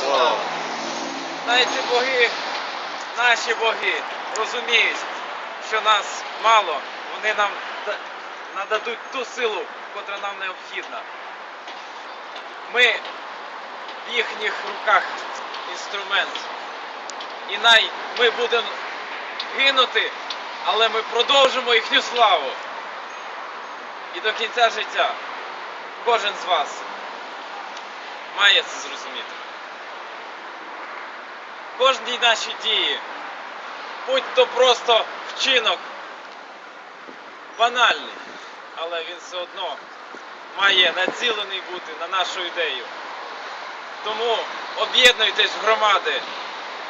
слава! Навіть боги, наші боги, розуміють, що нас мало, вони нам нададуть ту силу, котра нам необхідна. Ми в їхніх руках інструмент. І най ми будемо гинути, але ми продовжимо їхню славу. І до кінця життя кожен з вас має це зрозуміти. Кожній нашій дії, будь то просто вчинок банальний, але він все одно має націлений бути на нашу ідею. Тому об'єднуйтесь в громади,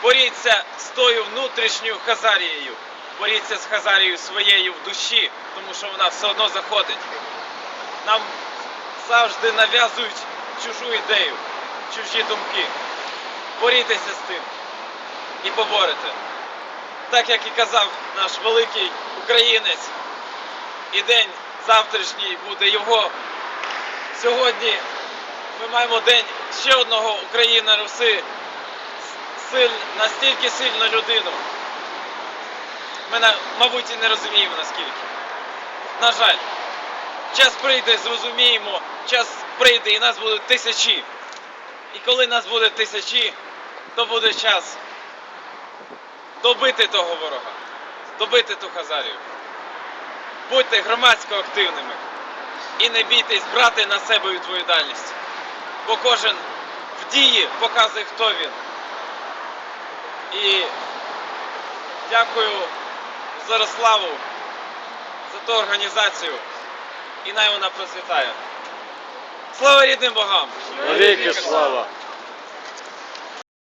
боріться з тою внутрішньою Хазарією, боріться з Хазарією своєю в душі, тому що вона все одно заходить. Нам завжди нав'язують чужу ідею, чужі думки. Борітеся з тим і поборете. Так як і казав наш великий українець, і день завтрашній буде його. Сьогодні ми маємо день ще одного Україна Руси, силь, настільки сильну людину. Ми, мабуть, і не розуміємо наскільки. На жаль, час прийде, зрозуміємо, час прийде і нас будуть тисячі. І коли нас буде тисячі, то буде час добити того ворога, добити ту Хазарію. Будьте громадсько активними і не бійтесь брати на себе відповідальність, бо кожен в дії показує, хто він. І дякую Зарославу за ту організацію, і най вона процвітає. Слава рідним богам! Навіки слава!